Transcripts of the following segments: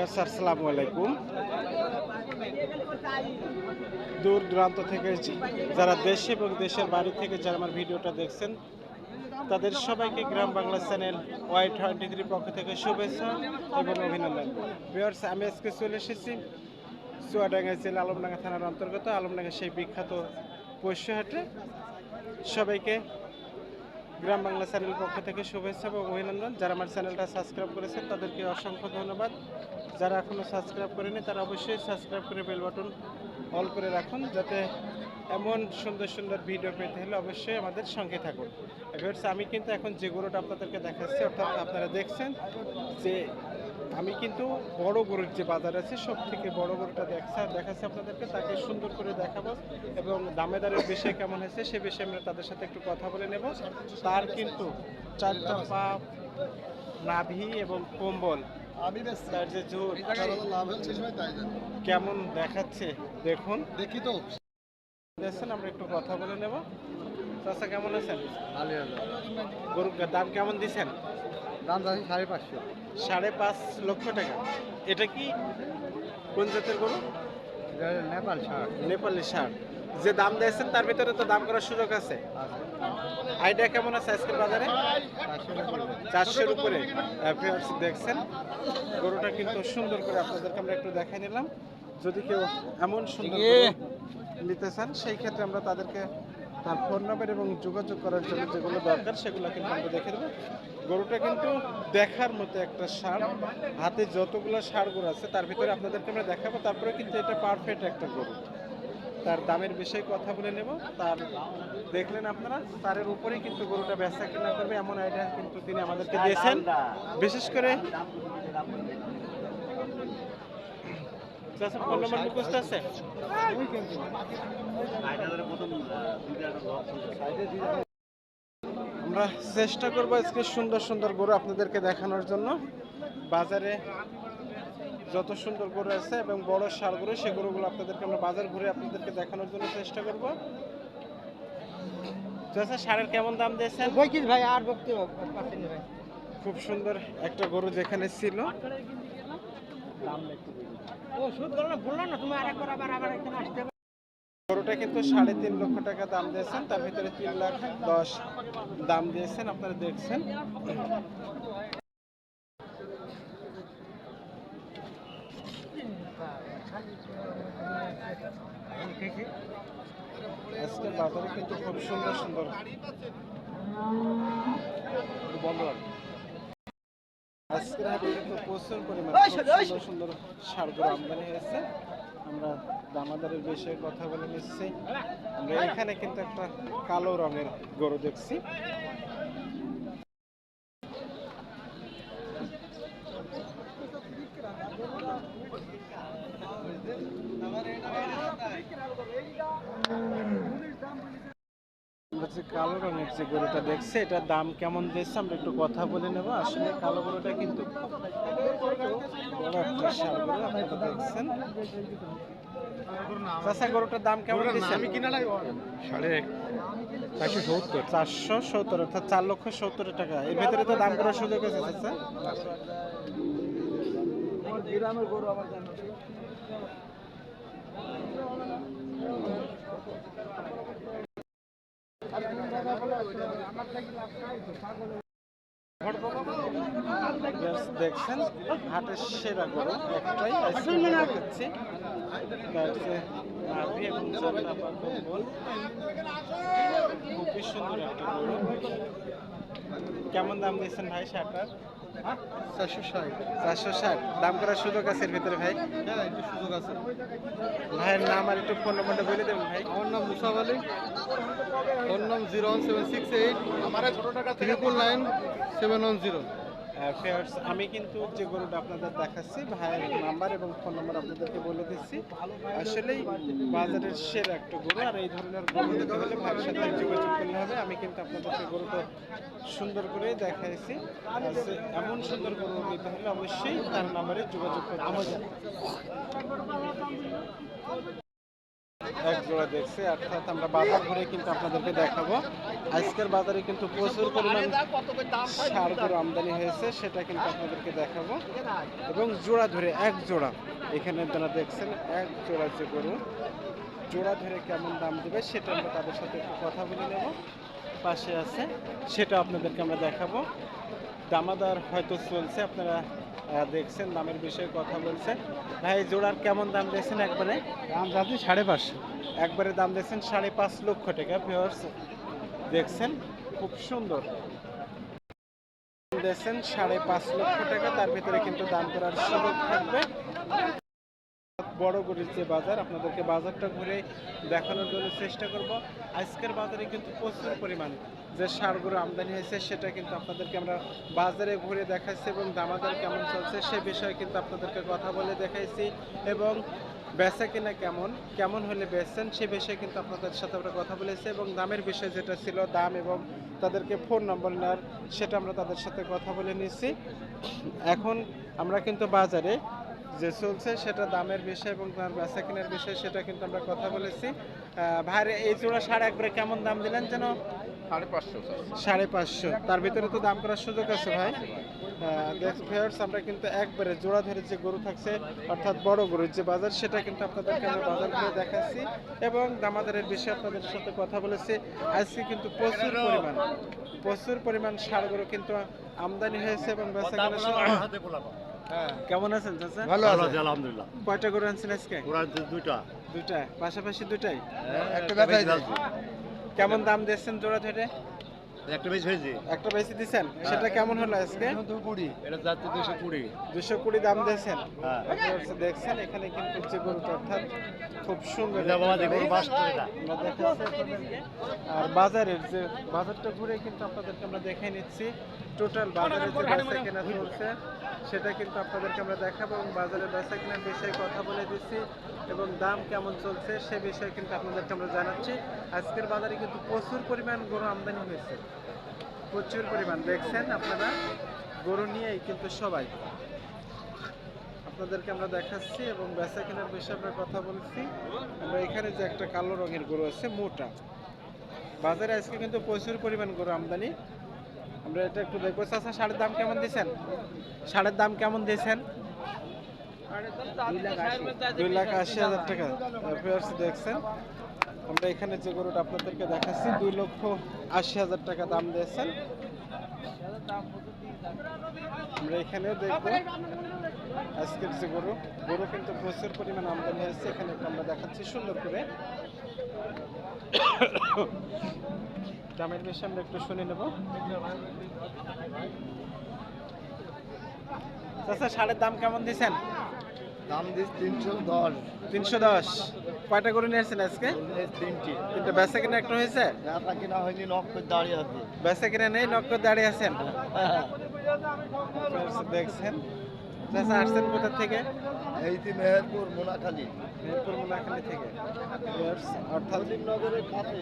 আসসালামু আলাইকুম। দূর দূরান্ত থেকে যারা দেশে এবং দেশের বাড়ি থেকে যারা আমার ভিডিওটা দেখছেন, তাদের সবাইকে Gram Bangla channel Y twenty three পক্ষ থেকে শুভেচ্ছা এবং অভিনন্দন। ভিউয়ার্স আমি আজকে চলে এসেছি চুয়াডাঙ্গা জেলা আলমডাঙ্গা থানার অন্তর্গত, আলমডাঙ্গা সেই বিখ্যাত পশুহাটে। সবাইকে গ্রাম বাংলা চ্যানেল পক্ষ থেকে শুভেচ্ছা এবং অভিনন্দন। যারা আমার চ্যানেলটা সাবস্ক্রাইব করেছেন, তাদেরকে অসংখ্য ধন্যবাদ। যারা এখনও সাবস্ক্রাইব করেনি, তারা অবশ্যই সাবস্ক্রাইব করে বেল বাটন অল করে রাখুন, যাতে এমন সুন্দর সুন্দর ভিডিও পেতে হলে অবশ্যই আমাদের সঙ্গে থাকুন। এবার আমি কিন্তু এখন যে আপনাদেরকে দেখাচ্ছি, অর্থাৎ আপনারা দেখছেন যে আমি কিন্তু বড় গরুর যে বাজার আছে সব থেকে বড় গরুটা দেখছে দেখাচ্ছি আপনাদেরকে তাকে সুন্দর করে দেখাবো এবং দামেদারের বিষয় কেমন হয়েছে সে বিষয়ে আমরা তাদের সাথে একটু কথা বলে নেব। তার কিন্তু চারটা পা নাভি এবং কম্বল। আমি ব্যস্ত তার যে জোর কেমন দেখাচ্ছে দেখুন। দেখি তো। দেখছেন আমরা একটু কথা বলে নেব। চাচা কেমন আছেন? গরুর দাম কেমন দিছেন দাম যাচ্ছে সাড়ে পাঁচশো। সাড়ে পাঁচ লক্ষ টাকা। এটা কি? কোন জাতের গরু? নেপাল ছাড় নেপালি সার। যে দাম দিয়েছেন তার ভিতরে তো দাম করার সুযোগ আছে। আইডিয়া কেমন আছে আজকের বাজারে? চারশোর উপরে। দেখছেন? গরুটা কিন্তু সুন্দর করে আপনাদেরকে আমরা একটু দেখাই নিলাম। যদি কেউ এমন সুন্দর গরু নিতে চান সেই ক্ষেত্রে আমরা তাদেরকে তার ফোন নাম্বার এবং যোগাযোগ করার জন্য যেগুলো দরকার সেগুলো কিন্তু আমরা দেখে দেবো। গরুটা কিন্তু দেখার মতো একটা সার। হাতে যতগুলো সার গরু আছে, তার ভিতরে আপনাদেরকে আমরা দেখাবো। তারপরে কিন্তু এটা পারফেক্ট একটা গরু। তার দামের বিষয়ে কথা বলে নেব। তার দেখলেন আপনারা, তারের উপরেই কিন্তু গরুটা বেচা কিনা করবে, এমন আইডিয়া কিন্তু তিনি আমাদেরকে দিয়েছেন। বিশেষ করে ফোন নাম্বার মুখস্থ আছে? আমরা চেষ্টা করব আজকে সুন্দর সুন্দর গরু আপনাদেরকে দেখানোর জন্য। বাজারে যত সুন্দর গরু আছে এবং বড় সার গরু সে গরুগুলো আপনাদেরকে আমরা বাজার ঘুরে আপনাদেরকে দেখানোর জন্য চেষ্টা করব। সারের কেমন দাম দিয়েছেন? বইকিস ভাই আর বকতে খুব সুন্দর একটা গরু যেখানে ছিল। গরুটা কিন্তু সাড়ে তিন লক্ষ টাকা দাম দিয়েছেন, তার ভিতরে তিন লাখ দশ দাম দিয়েছেন, আপনারা দেখছেন। আজকে বাজারে কিন্তু খুব সুন্দর সুন্দর। আজকের হাটে কিন্তু প্রচুর পরিমাণে সুন্দর সুন্দর সারগুলো আমদানি হয়েছে। আমরা দামাদারের বিষয়ে কথা বলে নিচ্ছি। আমরা এখানে কিন্তু একটা কালো রঙের গরু দেখছি আমরা যে কালো রঙের যে গরুটা দেখছি এটার দাম কেমন দিচ্ছে আমরা একটু কথা বলে নেব। আসলে কালো গরুটা কিন্তু আপনারা দেখছেন। চাষা গরুটার দাম কেমন দিচ্ছে আমি কিনা সাড়ে চারশো সত্তর। চারশো সত্তর অর্থাৎ চার লক্ষ সত্তর টাকা। এর ভেতরে তো দাম করার সুযোগ আছে চাচা গ্রামের গরু আমার Yes, দেখছেন হাটের সেরা গরু একটাই আইসক্রিম খুবই সুন্দর একটা গরু। কেমন দাম দিয়েছেন ভাই শার্টার চারশো ষাট। দাম করার সুযোগ আছে এর ভিতরে ভাই? হ্যাঁ একটু সুযোগ আছে। ভাইয়ের নাম আর একটু ফোন নম্বরটা বলে দেবেন ভাই। আমার নাম মুসাফ আলী। ফোন নাম zero one seven six eight আমার ছোটো টাকা triple nine seven one zero fairs আমি কিন্তু যে গরুটা আপনাদের দেখাচ্ছি, ভাইয়ের নাম্বার এবং ফোন নাম্বার আপনাদেরকে বলে দিচ্ছি। আসলেই বাজারের সেরা একটা গরু, আর এই ধরনের গরু নিতে হলে ভাইয়ের সাথে যোগাযোগ করলে হবে। আমি কিন্তু আপনাদেরকে গরুটা সুন্দর করে দেখাইছি। এমন সুন্দর গরু নিতে হলে অবশ্যই তার নাম্বারে যোগাযোগ করতে হবে। এক জোড়া দেখছে, অর্থাৎ আমরা বাজার ঘুরে কিন্তু আপনাদেরকে দেখাবো। আজকের বাজারে কিন্তু প্রচুর পরিমাণ সার গরু আমদানি হয়েছে, সেটা কিন্তু আপনাদেরকে দেখাবো। এবং জোড়া ধরে এক জোড়া, এখানে আপনারা দেখছেন এক জোড়া যে গরু, জোড়া ধরে কেমন দাম দেবে সেটা আমরা তাদের সাথে একটু কথা বলে নেব। পাশে আছে, সেটা আপনাদেরকে আমরা দেখাবো। দামাদার হয়তো চলছে, আপনারা দেখছেন দামের বিষয়ে কথা বলছেন। ভাই জোড়ার কেমন দাম দিয়েছেন একবারে? দাম যাচ্ছে সাড়ে পাঁচশো একবারে দাম দিয়েছেন সাড়ে পাঁচ লক্ষ টাকা ফেয়ার্স দেখছেন খুব সুন্দর। দিয়েছেন সাড়ে পাঁচ লক্ষ টাকা তার ভিতরে কিন্তু দাম করার সুযোগ থাকবে। বড় গরুর যে বাজার, আপনাদেরকে বাজারটা ঘুরে দেখানোর জন্য চেষ্টা করব। আজকের বাজারে কিন্তু প্রচুর পরিমাণ যে সারগুলো আমদানি হয়েছে, সেটা কিন্তু আপনাদেরকে আমরা বাজারে ঘুরে দেখাচ্ছি এবং দামাদার কেমন চলছে সে বিষয়ে কিন্তু আপনাদেরকে কথা বলে দেখাইছি এবং বেচা কিনা কেমন কেমন হলে বেচছেন সে বিষয়ে কিন্তু আপনাদের সাথে আমরা কথা বলেছি এবং দামের বিষয় যেটা ছিল দাম এবং তাদেরকে ফোন নম্বর নেওয়ার, সেটা আমরা তাদের সাথে কথা বলে নিচ্ছি এখন আমরা কিন্তু বাজারে যে চলছে সেটা দামের বিষয় এবং তার বেচা কেনার বিষয় সেটা কিন্তু আমরা কথা বলেছি। ভাইয়ের এই জোড়া সাড়ে একবারে কেমন দাম দিলেন যেন? সাড়ে পাঁচশো সাড়ে পাঁচশো। তার ভিতরে তো দাম করার সুযোগ আছে ভাই। ফেয়ার্স আমরা কিন্তু একবারে জোড়া ধরে যে গরু থাকছে অর্থাৎ বড় গরুর যে বাজার সেটা কিন্তু আপনাদেরকে আমরা বাজার করে দেখাচ্ছি এবং দামাদারের বিষয়ে আপনাদের সাথে কথা বলেছি। আজকে কিন্তু প্রচুর পরিমাণ প্রচুর পরিমাণ সার গরু কিন্তু আমদানি হয়েছে এবং বেচা কেনার সময় কেমন আছেন চাচা? ভালো আছে। আলহামদুলিল্লাহ। কয়টা গরু আনছেন আজকে? ওরা দুইটা। দুইটা? পাশাপাশি দুটাই একটা যায়। কেমন দাম দিচ্ছেন জোড়া ধরে? একটা বেশি হয়েছে একটা বেশি দিচ্ছেন সেটা কেমন হলো আজকে? কুড়ি। এটা যাচ্ছে দুশো কুড়ি। দুশো কুড়ি দাম দিয়েছেন? হ্যাঁ। দেখছেন? এখানে কিন্তু যে গরুটা অর্থাৎ খুব সুন্দর আর বাজারের যে বাজারটা ঘুরে কিন্তু আপনাদেরকে আমরা দেখে নিচ্ছি। টোটাল বাজারে যে বেচা কেনা চলছে সেটা কিন্তু আপনাদেরকে আমরা দেখাবো এবং বাজারে বেচা কেনার বিষয়ে কথা বলে দিচ্ছি এবং দাম কেমন চলছে সে বিষয়ে কিন্তু আপনাদেরকে আমরা জানাচ্ছি। আজকের বাজারে কিন্তু প্রচুর পরিমাণ গরু আমদানি হয়েছে। প্রচুর পরিমাণ। দেখছেন আপনারা? গরু নিয়েই কিন্তু সবাই। আপনাদেরকে আমরা দেখাচ্ছি এবং বেচা কেনার বিষয়ে আমরা কথা বলছি। আমরা এখানে যে একটা কালো রঙের গরু আছে, মোটা। বাজারে আজকে কিন্তু প্রচুর পরিমাণ গরু আমদানি আমরা এটা একটু দেখব। চাষা সারের দাম কেমন দিয়েছেন? সারের দাম কেমন দিয়েছেন? দুই লাখ আশি। হাজার টাকা। দেখছেন? আমরা এখানে যে গরুটা আপনাদেরকে দেখাচ্ছি দুই লক্ষ আশি হাজার টাকা দাম দিয়েছেন। আমরা এখানে দেখব আজকের যে গরু গরু কিন্তু প্রচুর পরিমাণ আমদানি হয়েছে এখানে একটু আমরা দেখাচ্ছি সুন্দর করে। দামের বেশি আমরা একটু শুনে নেব। সারের দাম কেমন দিয়েছেন? দাম দিস তিনশো দশ। তিনশো দশ। কয়টা গরু নিয়েছেন আজকে? তিনটি। কিন্তু বেচা কিনা একটু হয়েছে? ব্যথা কিনা হয়নি নক্কর দাঁড়িয়ে আছে। বেচা কিনা নেই নক্কর দাঁড়িয়ে আছেন? দেখছেন। চাচা আসছেন কোথা থেকে? এই যে মেহেরপুর মোনাখালী। মেহেরপুর মোলাখালী থেকে। অর্থাৎ নগরের কাছে।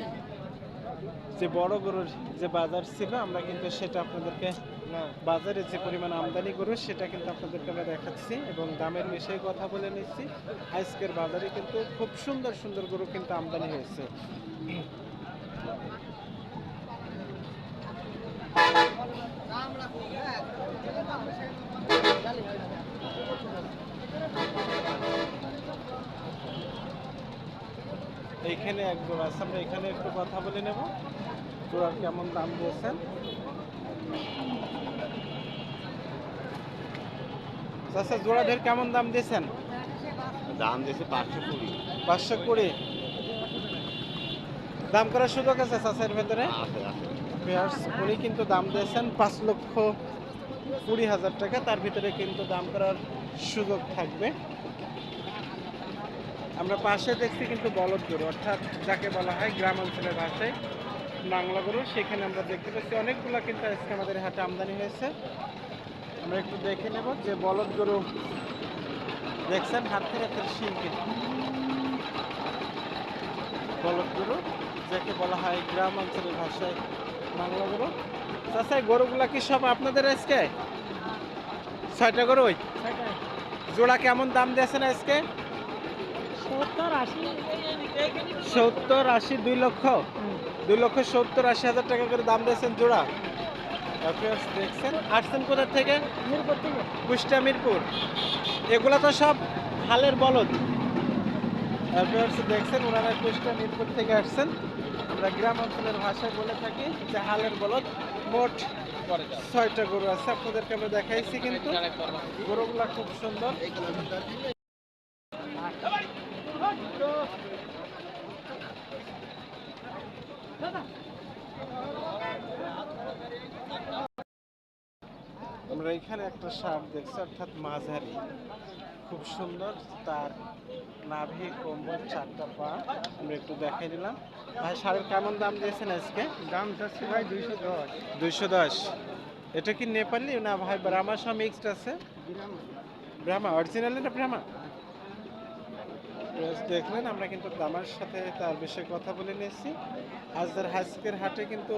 যে বড় গরুর যে বাজার ছিল আমরা কিন্তু সেটা আপনাদেরকে বাজারে যে পরিমাণ আমদানি গরু সেটা কিন্তু আপনাদেরকে আমরা দেখাচ্ছি এবং দামের বিষয়ে কথা বলে নিচ্ছি। আজকের বাজারে কিন্তু খুব সুন্দর সুন্দর গরু কিন্তু আমদানি হয়েছে। এইখানে এক জোড়া আছে। আমরা এখানে একটু কথা বলে নেব। জোড়ার কেমন দাম দিয়েছেন? চাচা জোড়া ধরে কেমন দাম দিয়েছেন? দাম দিয়েছে পাঁচশো কুড়ি। পাঁচশো কুড়ি। দাম করার সুযোগ আছে চাষের ভেতরে? আছে আছে। পেয়ার্স উনি কিন্তু দাম দিয়েছেন পাঁচ লক্ষ কুড়ি হাজার টাকা। তার ভিতরে কিন্তু দাম করার সুযোগ থাকবে। আমরা পাশে দেখছি কিন্তু বলদ গরু, অর্থাৎ যাকে বলা হয় গ্রাম অঞ্চলের ভাষায় বাংলা গরু। সেখানে আমরা দেখতে পাচ্ছি অনেকগুলো কিন্তু আজকে আমাদের হাটে আমদানি হয়েছে। আমরা একটু দেখে নেব যে বলদ গরু দেখছেন হাতের হাতের শিং কিন্তু বলদ গরু, যাকে বলা হয় গ্রাম অঞ্চলের ভাষায় বাংলা গরু এই গরুগুলা কি সব আপনাদের আজকে? ছয়টা গরু ওই? জোড়া কেমন দাম দিয়েছেন আজকে? সত্তর আশি। দুই লক্ষ? দুই লক্ষ সত্তর আশি হাজার টাকা করে দাম দিয়েছেন জোড়া। দেখছেন আসছেন কোথা থেকে? কুষ্টা মিরপুর। এগুলা তো সব হালের বলদ। দেখছেন ওনারা কুষ্টা মিরপুর থেকে আসছেন। আমরা গ্রাম অঞ্চলের ভাষায় বলে থাকি যে হালের বলদ মোট ছয়টা গরু আছে। আপনাদেরকে আমরা দেখাইছি কিন্তু গরুগুলা খুব সুন্দর। আমরা এখানে একটা সাপ দেখছি, অর্থাৎ মাঝারি। খুব সুন্দর, তার নাভি কোমর চারটা পা। আমরা একটু দেখাই দিলাম। ভাই শাড়ির কেমন দাম দিয়েছেন আজকে? দাম চাচ্ছি ভাই দুইশো দশ। দুইশো দশ। এটা কি নেপালি না ভাই ব্রাহ্মা সহ মিক্সড আছে? ব্রাহ্মা অরিজিনাল না ব্রাহ্মা? দেখলেন আমরা কিন্তু দামার সাথে তার বিষয়ে কথা বলে নিয়েছি। আজকের হাজকের হাটে কিন্তু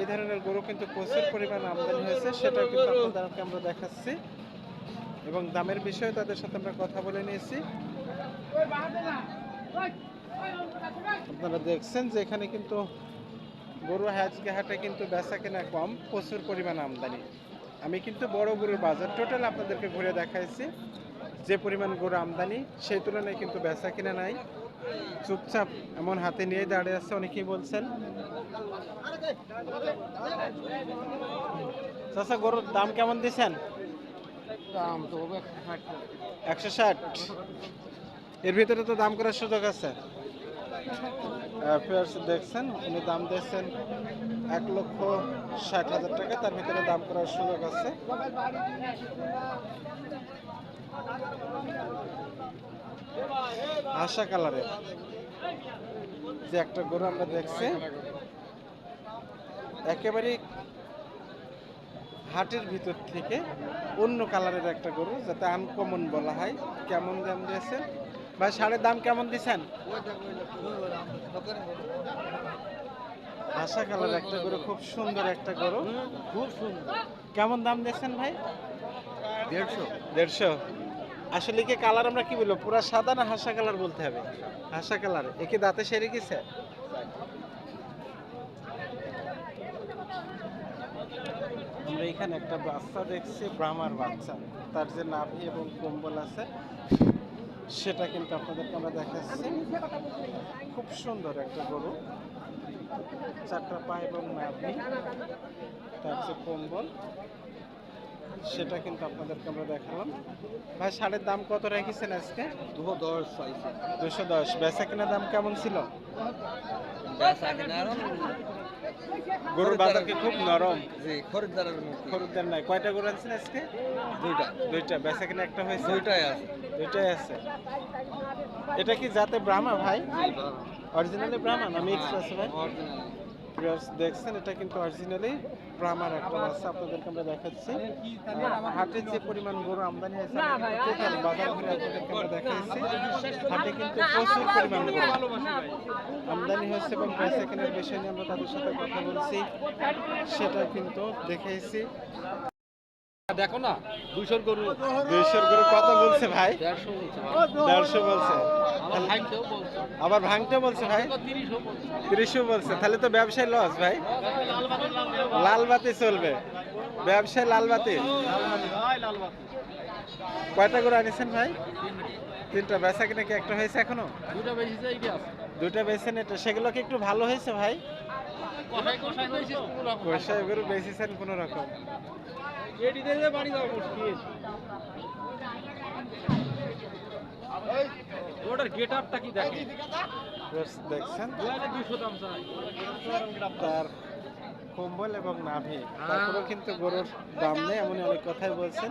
এই ধরনের গরু কিন্তু প্রচুর পরিমাণ আমদানি হয়েছে সেটা কিন্তু আপনাদেরকে আমরা দেখাচ্ছি। এবং দামের বিষয়ে তাদের সাথে আমরা কথা বলে নিয়েছি। আপনারা দেখছেন যে এখানে কিন্তু গরু হাটে কিন্তু বেচা কেনা কম প্রচুর পরিমাণ আমদানি। আমি কিন্তু বড় গরুর বাজার টোটাল আপনাদেরকে ঘুরে দেখাইছি যে পরিমাণ গরু আমদানি সেই তুলনায় কিন্তু বেচা কিনা নাই। চুপচাপ এমন হাতে নিয়ে দাঁড়িয়ে আছে অনেকেই বলছেন। চাচা গরুর দাম কেমন দিচ্ছেন? দাম তো একশো ষাট। এর ভিতরে তো দাম করার সুযোগ আছে। ফেয়ার্স দেখছেন, উনি দাম দিয়েছেন এক লক্ষ ষাট হাজার টাকা, তার ভিতরে দাম করার সুযোগ আছে। আশা কালারের যে একটা গরু আমরা দেখছি একেবারে হাটের ভিতর থেকে অন্য কালারের একটা গরু, যাতে আনকমন বলা হয়, কেমন দাম দিয়েছেন ভাই সাড়ের দাম কেমন দিছেন? আশা কালার একটা গরু খুব সুন্দর একটা গরু। খুব সুন্দর। কেমন দাম দিয়েছেন ভাই? দেড়শো। দেড়শো। আসলে কি কালার আমরা কি বলব পুরা সাদা না হাসা কালার বলতে হবে? হাসা কালার। একে দাঁতে সেরে গেছে? আমরা এখানে একটা বাচ্চা দেখছি ব্রাহ্মার বাচ্চা। তার যে নাভি এবং কম্বল আছে সেটা কিন্তু আপনাদেরকে আমরা দেখাচ্ছি। খুব সুন্দর একটা গরু। চারটা পা এবং নাভি তার যে কম্বল সেটা কিন্তু আপনাদেরকে আমরা দেখালাম। ভাই শাড়ির দাম কত রেখেছেন আজকে? দুশো দশ দুশো দশ। বেচা কিনা দাম কেমন ছিল? গরুর বাজার কি খুব নরম। জি খরিদ্দারের মুখ খরিদ্দার নাই। কয়টা গরু আনছেন আজকে? দুইটা। দুইটা। বেচা কিনা একটা হয়েছে? দুইটাই আছে। দুইটাই আছে। এটা কি জাতে ব্রাহ্মা ভাই? অরিজিনালি ব্রাহ্মা না মিক্স আছে ভাই? অরিজিনাল দেখছেন এটা কিন্তু অরিজিনালি ব্রাহ্মার একটা বাচ্চা আপনাদেরকে আমরা দেখাচ্ছি। হাটের যে পরিমাণ গরু আমদানি হয়েছে বাজার ঘুরে আপনাদেরকে আমরা দেখাচ্ছি। হাটে কিন্তু প্রচুর পরিমাণ গরু আমদানি হয়েছে এবং পয়সা কেনার বিষয় নিয়ে আমরা তাদের সাথে কথা বলছি। সেটা কিন্তু দেখেছি। দেখো না দুইশোর গরু। দুইশোর গরু কত বলছে ভাই? দেড়শো বলছে আবার ভাঙতে বলছে। ভাই? তিরিশও বলছে। তাহলে তো ব্যবসায় লস ভাই। লাল বাতি চলবে। ব্যবসায় লাল বাতি কয়টা গরু আনিছেন ভাই? তিনটা। বেচা কিনা কি একটা হয়েছে এখনও? দুটা বেছেন এটা সেগুলো কি একটু ভালো হয়েছে ভাই? কষাই কষাই হয়েছে কোনো রকম। পয়সা এগুলো বেচেছেন কোনো রকম। ওটার গেট আপটা কি দেখে? দেখছেন? তার কম্বল এবং নাভি। তারপরেও কিন্তু গরুর দাম নেই এমনই অনেক কথাই বলছেন।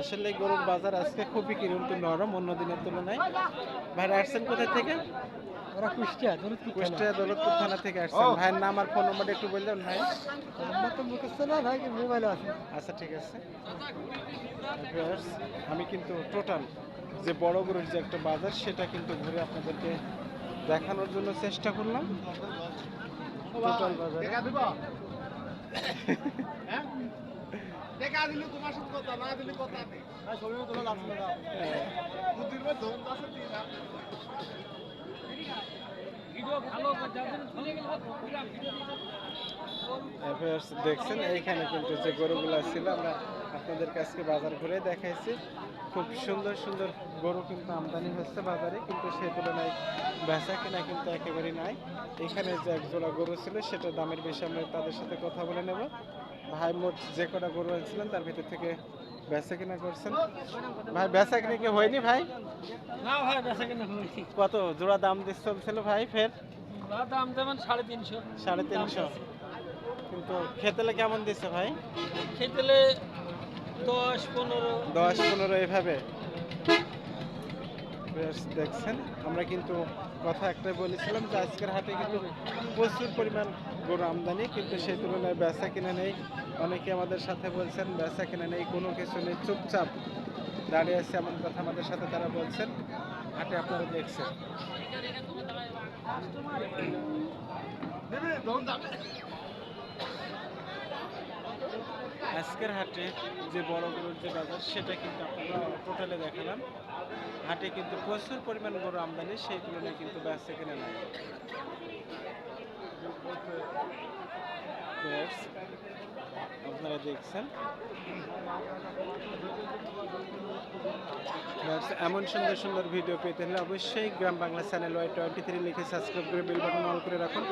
আসলে গরুর বাজার আজকে খুবই কিন্তু নরম অন্য দিনের তুলনায়। ভাইরা আসছেন কোথা থেকে? ওরা কুষ্টিয়া দৌলতপুর কুষ্টিয়া দৌলতপুর থানা থেকে আসছেন। ভাইয়ের নাম আর ফোন নম্বরটা একটু বললেন ভাই। আমার তো মুখস্থ না ভাই মোবাইল আছে। আচ্ছা ঠিক আছে। আমি কিন্তু টোটাল যে বড় গরুর যে একটা বাজার সেটা কিন্তু ঘুরে আপনাদেরকে দেখানোর জন্য চেষ্টা করলাম। টোটাল বাজারে। দেখা দিলে তোমার সাথে কথা না দিলে কথা নেই। দেখছেন, এইখানে কিন্তু যে গরুগুলো ছিল, আমরা আপনাদের কাছে বাজার ঘুরে দেখাইছি। খুব সুন্দর সুন্দর গরু কিন্তু আমদানি হচ্ছে বাজারে, কিন্তু সে তুলনায় বেচা কিনা কিন্তু একেবারেই নাই। এখানে যে এক জোড়া গরু ছিল, সেটা দামের বেশি আমরা তাদের সাথে কথা বলে নেব। ভাই, মোট যে কটা গরু আনছিলেন তার ভিতর থেকে বেচা কিনা করছেন? ভাই বেচা কিনা কি হয়নি ভাই? না ভাই বেচা কেনা হয়েছি কত? জোড়া দাম দিস চলছিল ভাই ফের? দাম দেবেন সাড়ে তিনশো। সাড়ে তিনশো। কিন্তু খেতেলে কেমন দিচ্ছে ভাই? খেতেলে দশ পনেরো। দশ পনেরো এভাবে। বেশ দেখছেন? আমরা কিন্তু কথা একটাই বলেছিলাম যে আজকের হাটে কিন্তু প্রচুর পরিমাণ গরু আমদানি কিন্তু সেই তুলনায় বেচা কিনে নেই। অনেকে আমাদের সাথে বলছেন বেচা কিনে নেই কোনো কিছু নেই চুপচাপ দাঁড়িয়ে আছে এমন কথা আমাদের সাথে তারা বলছেন। হাটে আপনারা দেখছেন। আজকের হাটে যে বড় গরুর যে বাজার সেটা কিন্তু আপনারা টোটালে দেখালাম। হাটে কিন্তু প্রচুর পরিমাণ গরু আমদানি সেই তুলনায় কিন্তু বেচা কিনে নাই। Viewers, আপনারা দেখছেন। এমন সুন্দর সুন্দর ভিডিও পেতে হলে অবশ্যই Gram Bangla channel Y twenty three লিখে সাবস্ক্রাইব করে বেল বাটন অল করে রাখুন।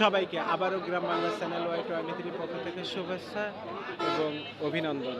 সবাইকে আবারও Gram Bangla channel Y twenty three পক্ষ থেকে শুভেচ্ছা এবং অভিনন্দন।